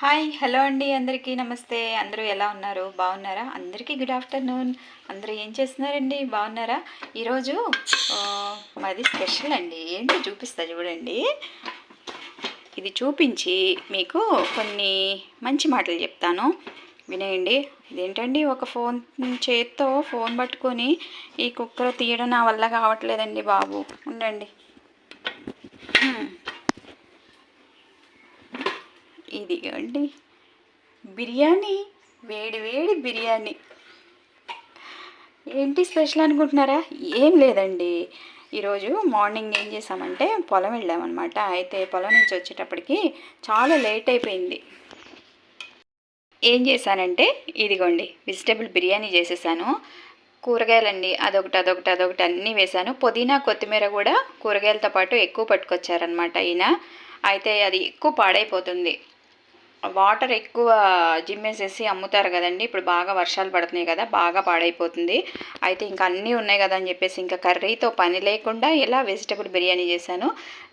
Hi hello అండి అందరికీ. నమస్తే. అందరూ ఎలా ఉన్నారు? బాగున్నారా? అందరికీ గుడ్ ఆఫ్టర్నూన్. అందరూ ఏం చేస్తున్నారండి? బాగున్నారా? ఈరోజు మాది స్పెషల్ అండి. ఏంటి చూపిస్తా చూడండి. ఇది చూపించి మీకు కొన్ని మంచి మాటలు చెప్తాను. వినేయండి. ఇదేంటండి? ఒక ఫోన్ చేత్తో ఫోన్ పట్టుకొని ఈ కుక్కర్ తీయడం నా వల్ల కావట్లేదండి బాబు. ఉండండి. ఇదిగోండి. బిర్యానీ వేడి వేడి బిర్యానీ. ఏంటి స్పెషల్ అనుకుంటున్నారా? ఏం లేదండి. ఈరోజు మార్నింగ్ ఏం చేసామంటే పొలం వెళ్ళామన్నమాట. అయితే పొలం నుంచి వచ్చేటప్పటికి చాలా లేట్ అయిపోయింది. ఏం చేశానంటే ఇదిగోండి వెజిటేబుల్ బిర్యానీ చేసేసాను. కూరగాయలండి అదొకటి అదొకటి అదొకటి అన్నీ వేశాను. పుదీనా కొత్తిమీర కూడా కూరగాయలతో పాటు ఎక్కువ పట్టుకొచ్చారనమాట ఈయన. అయితే అది ఎక్కువ పాడైపోతుంది. వాటర్ ఎక్కువ జిమ్మేసేసి అమ్ముతారు కదండి. ఇప్పుడు బాగా వర్షాలు పడుతున్నాయి కదా బాగా పాడైపోతుంది. అయితే ఇంకా అన్నీ ఉన్నాయి కదా అని చెప్పేసి ఇంకా కర్రీతో పని లేకుండా ఇలా వెజిటబుల్ బిర్యానీ చేశాను.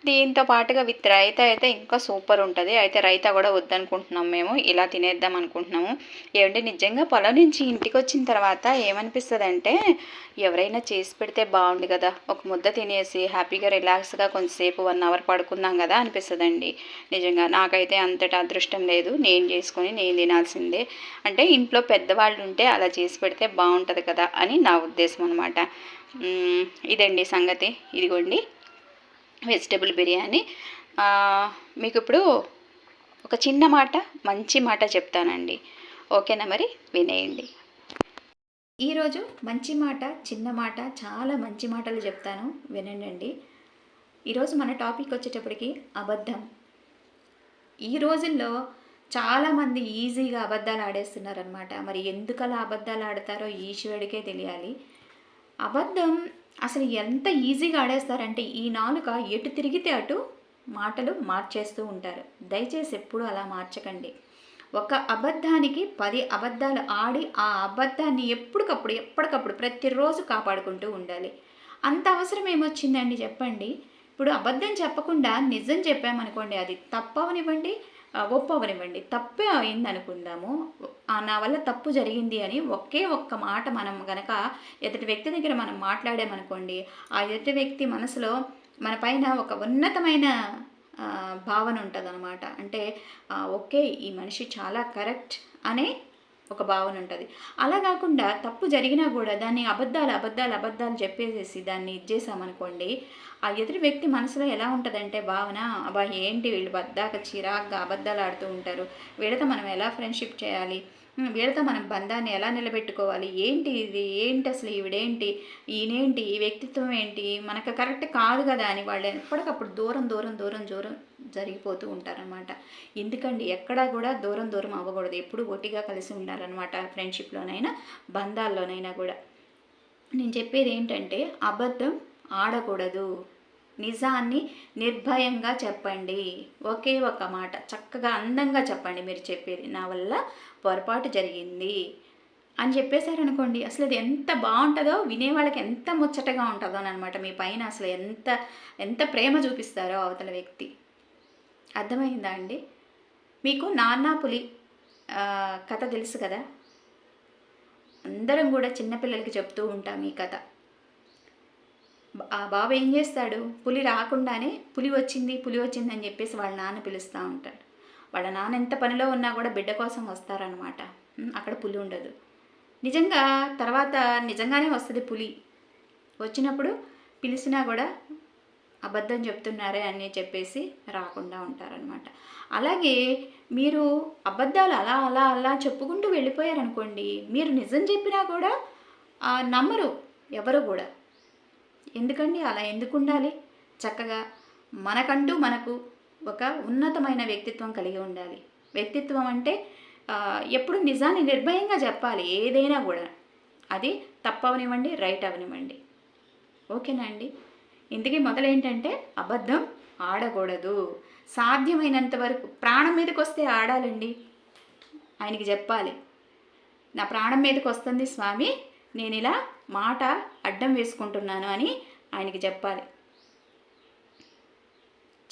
దీంతో పాటుగా విత్ రైతా అయితే ఇంకా సూపర్ ఉంటుంది. అయితే రైతా కూడా వద్దనుకుంటున్నాం మేము. ఇలా తినేద్దాం అనుకుంటున్నాము. ఏమంటే నిజంగా పొలం నుంచి ఇంటికి వచ్చిన తర్వాత ఏమనిపిస్తుంది అంటే ఎవరైనా చేసి పెడితే బాగుండు కదా. ఒక ముద్ద తినేసి హ్యాపీగా రిలాక్స్గా కొంతసేపు వన్ అవర్ పడుకుందాం కదా అనిపిస్తుందండి. నిజంగా నాకైతే అంతటా అదృష్టం లేదు. నేను చేసుకొని నేను తినాల్సిందే. అంటే ఇంట్లో పెద్దవాళ్ళు ఉంటే అలా చేసి పెడితే బాగుంటుంది కదా అని నా ఉద్దేశం అనమాట ఇదండి సంగతి. ఇదిగోండి వెజిటేబుల్ బిర్యానీ. మీకు ఇప్పుడు ఒక చిన్న మాట మంచి మాట చెప్తానండి. ఓకేనా మరి? వినేయండి. ఈరోజు మంచి మాట చిన్న మాట చాలా మంచి మాటలు చెప్తాను. వినండి ఈరోజు మన టాపిక్ వచ్చేటప్పటికి అబద్ధం. ఈ రోజుల్లో చాలామంది ఈజీగా అబద్ధాలు ఆడేస్తున్నారనమాట మరి ఎందుకు అలా అబద్ధాలు ఆడతారో ఈశ్వరుడికే తెలియాలి. అబద్ధం అసలు ఎంత ఈజీగా ఆడేస్తారంటే ఈ నాలుక ఎటు తిరిగితే అటు మాటలు మార్చేస్తూ ఉంటారు. దయచేసి ఎప్పుడూ అలా మార్చకండి. ఒక అబద్ధానికి పది అబద్ధాలు ఆడి ఆ అబద్ధాన్ని ఎప్పటికప్పుడు ఎప్పటికప్పుడు ప్రతిరోజు కాపాడుకుంటూ ఉండాలి. అంత అవసరం ఏమొచ్చిందండి చెప్పండి. ఇప్పుడు అబద్ధం చెప్పకుండా నిజం చెప్పామనుకోండి అది తప్పవనివ్వండి ఒప్పవనివ్వండి. తప్పే అయింది అనుకుందాము ఆ, నా వల్ల తప్పు జరిగింది అని ఒకే ఒక్క మాట మనం గనక ఎదుటి వ్యక్తి దగ్గర మనం మాట్లాడామనుకోండి ఆ ఎదుటి వ్యక్తి మనసులో మన పైన ఒక ఉన్నతమైన భావన ఉంటుంది అనమాట అంటే ఓకే ఈ మనిషి చాలా కరెక్ట్ అనే ఒక భావన ఉంటుంది. అలా కాకుండా తప్పు జరిగినా కూడా దాన్ని అబద్ధాలు అబద్ధాలు అబద్ధాలు చెప్పేసేసి దాన్ని ఇచ్చేసామనుకోండి ఆ ఎదుటి వ్యక్తి మనసులో ఎలా ఉంటుందంటే భావన అబ్బా ఏంటి వీళ్ళు బద్దాక చిరాగ్గా అబద్ధాలు ఆడుతూ ఉంటారు వీళ్ళతో మనం ఎలా ఫ్రెండ్షిప్ చేయాలి వీళ్ళతో మనం బంధాన్ని ఎలా నిలబెట్టుకోవాలి ఏంటి ఇది ఏంటి అసలు ఈవిడేంటి ఈయనేంటి ఈ వ్యక్తిత్వం ఏంటి మనకు కరెక్ట్ కాదు కదా అని వాళ్ళు ఎప్పటికప్పుడు దూరం దూరం దూరం దూరం జరిగిపోతూ ఉంటారనమాట ఎందుకండి? ఎక్కడా కూడా దూరం దూరం అవ్వకూడదు. ఎప్పుడు ఒట్టిగా కలిసి ఉండాలన్నమాట ఫ్రెండ్షిప్లోనైనా బంధాల్లోనైనా కూడా. నేను చెప్పేది ఏంటంటే అబద్ధం ఆడకూడదు. నిజాన్ని నిర్భయంగా చెప్పండి. ఒకే ఒక మాట చక్కగా అందంగా చెప్పండి మీరు చెప్పేది. నా వల్ల పొరపాటు జరిగింది అని చెప్పేశారనుకోండి అసలు అది ఎంత బాగుంటుందో వినేవాళ్ళకి ఎంత ముచ్చటగా ఉంటుందో అనమాట మీ పైన అసలు ఎంత ఎంత ప్రేమ చూపిస్తారో అవతల వ్యక్తి. అర్థమైందా అండి? మీకు నాన్న పులి కథ తెలుసు కదా? అందరం కూడా చిన్నపిల్లలకి చెప్తూ ఉంటాం ఈ కథ. ఆ బాబు ఏం చేస్తాడు? పులి రాకుండానే పులి వచ్చింది పులి వచ్చింది అని చెప్పేసి వాళ్ళ నాన్న పిలుస్తూ ఉంటాడు. వాళ్ళ నాన్న ఎంత పనిలో ఉన్నా కూడా బిడ్డ కోసం వస్తారనమాట అక్కడ పులి ఉండదు. నిజంగా తర్వాత నిజంగానే వస్తుంది పులి. వచ్చినప్పుడు పిలిచినా కూడా అబద్ధం చెప్తున్నారే అని చెప్పేసి రాకుండా ఉంటారనమాట అలాగే మీరు అబద్ధాలు అలా అలా అలా చెప్పుకుంటూ వెళ్ళిపోయారనుకోండి మీరు నిజం చెప్పినా కూడా నమ్మరు ఎవరు కూడా. ఎందుకండి అలా ఎందుకు ఉండాలి? చక్కగా మనకంటూ మనకు ఒక ఉన్నతమైన వ్యక్తిత్వం కలిగి ఉండాలి. వ్యక్తిత్వం అంటే ఎప్పుడు నిజాన్ని నిర్భయంగా చెప్పాలి ఏదైనా కూడా. అది తప్పవనివ్వండి రైట్ అవనివ్వండి. ఓకేనా అండి? ఇంతకీ మొదలేంటంటే అబద్ధం ఆడకూడదు. సాధ్యమైనంత వరకు ప్రాణం మీదకి వస్తే ఆడాలండి. ఆయనకి చెప్పాలి. నా ప్రాణం మీదకి వస్తుంది స్వామి నేను ఇలా మాట అడ్డం వేసుకుంటున్నాను అని ఆయనకి చెప్పాలి.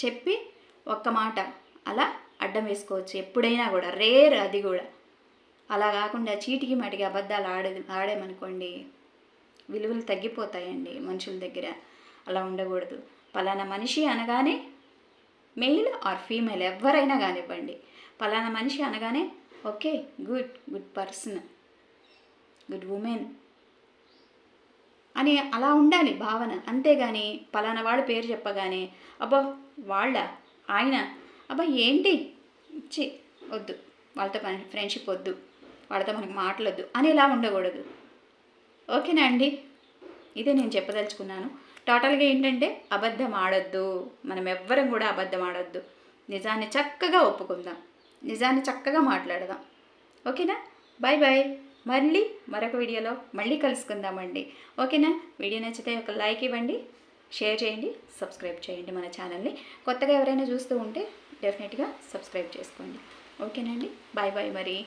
చెప్పి ఒక్క మాట అలా అడ్డం వేసుకోవచ్చు. ఎప్పుడైనా కూడా రేర్ అది కూడా. అలా కాకుండా చీటికి మాటికి అబద్ధాలు ఆడే ఆడామనుకోండి విలువలు తగ్గిపోతాయండి మనుషుల దగ్గర. అలా ఉండకూడదు. పలానా మనిషి అనగానే మెయిల్ ఆర్ ఫీమేల్ ఎవరైనా కానివ్వండి. పలానా మనిషి అనగానే okay good good person good women అని అలా ఉండాలి భావన. అంతేగాని పలానా వాడు పేరు చెప్పగానే అబ్బా వాళ్ళ? ఆయన? అబ్బా ఏంటి? చి వద్దు. వాళ్ళతో మన ఫ్రెండ్షిప్ వద్దు. వాళ్ళతో మనకు మాటలొద్దు అని ఇలా ఉండకూడదు. ఓకేనా అండి? ఇదే నేను చెప్పదలుచుకున్నాను. టోటల్గా ఏంటంటే అబద్ధం ఆడొద్దు మనం ఎవ్వరం కూడా అబద్ధం ఆడొద్దు. నిజాన్ని చక్కగా ఒప్పుకుందాం. నిజాన్ని చక్కగా మాట్లాడదాం. ఓకేనా? బాయ్ బాయ్ మళ్ళీ మరొక వీడియోలో మళ్ళీ కలుసుకుందామండి. ఓకేనా? వీడియో నచ్చితే ఒక లైక్ ఇవ్వండి షేర్ చేయండి సబ్స్క్రైబ్ చేయండి మన ఛానల్ని. కొత్తగా ఎవరైనా చూస్తూ ఉంటే డెఫినెట్గా సబ్స్క్రైబ్ చేసుకోండి. ఓకేనండి బాయ్ బాయ్ మరి.